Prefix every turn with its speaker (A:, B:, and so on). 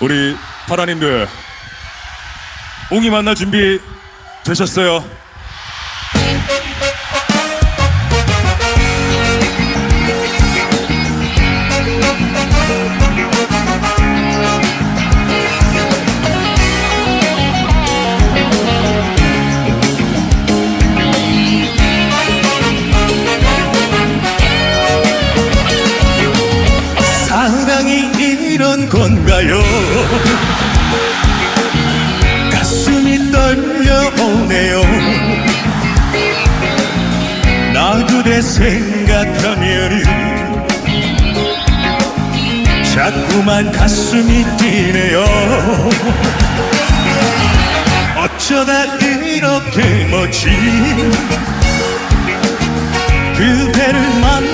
A: 우리 파라님들 옹이 만날 준비 되셨어요?
B: 이 이런 건가요? 가슴이 떨려오네요. 나 그대 생각하면 자꾸만 가슴이 뛰네요. 어쩌다 이렇게 멋진 그대를 만